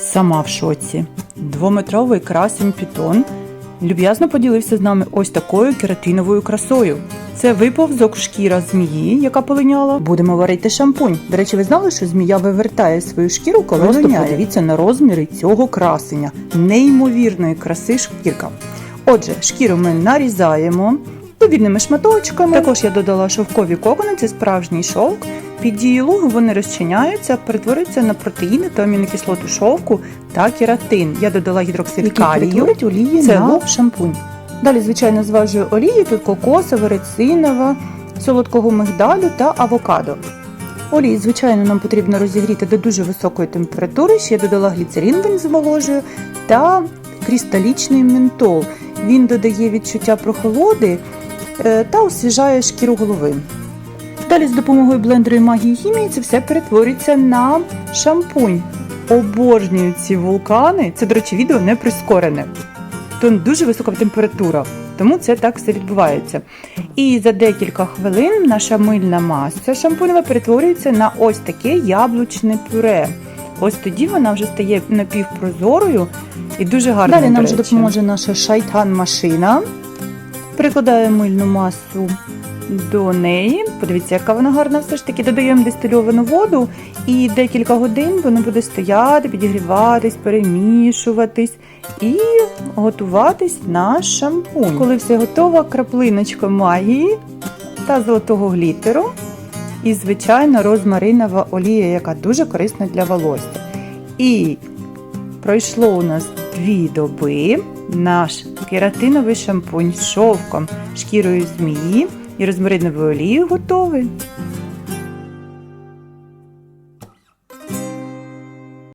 Сама в шоці. Двометровий красень пітон люб'язно поділився з нами ось такою кератиновою красою. Це виповзок шкіра змії, яка полиняла. Будемо варити шампунь. До речі, ви знали, що змія вивертає свою шкіру, коли Просто линяє? подивіться на розміри цього красення. Неймовірної краси шкірка. Отже, шкіру ми нарізаємо повільними шматочками. Також я додала шовкові кокони, це справжній шовк. Під дією лугу вони розчиняються, перетворюються на протеїни та амінокислоту шовку та кератин. Я додала гідроксид калію. Це на- шампунь. Далі, звичайно, зважую олії, тут кокосова, рецинова, солодкого мигдалю та авокадо. Олії, звичайно, нам потрібно розігріти до дуже високої температури. Ще я додала гліцерин він зволожує та кристалічний ментол. Він додає відчуття прохолоди та освіжає шкіру голови. Далі з допомогою блендеру і магії хімії це все перетворюється на шампунь. Обожнюю ці вулкани. Це, до речі, відео не прискорене. Тут дуже висока температура, тому це так все відбувається. І за декілька хвилин наша мильна маса шампунева перетворюється на ось таке яблучне пюре. Ось тоді вона вже стає напівпрозорою і дуже гарною. Далі нам вже допоможе наша шайтан-машина. Прикладаємо мильну масу до неї. Подивіться, яка вона гарна. Все ж таки додаємо дистильовану воду, і декілька годин воно буде стояти, підігріватись, перемішуватись і готуватись наш шампунь. Коли все готово, краплиночка магії та золотого глітеру. І, звичайно, розмаринова олія, яка дуже корисна для волосся. І пройшло у нас дві доби. Наш кератиновий шампунь з шовком, шкірою змії і розмариновою олією готовий.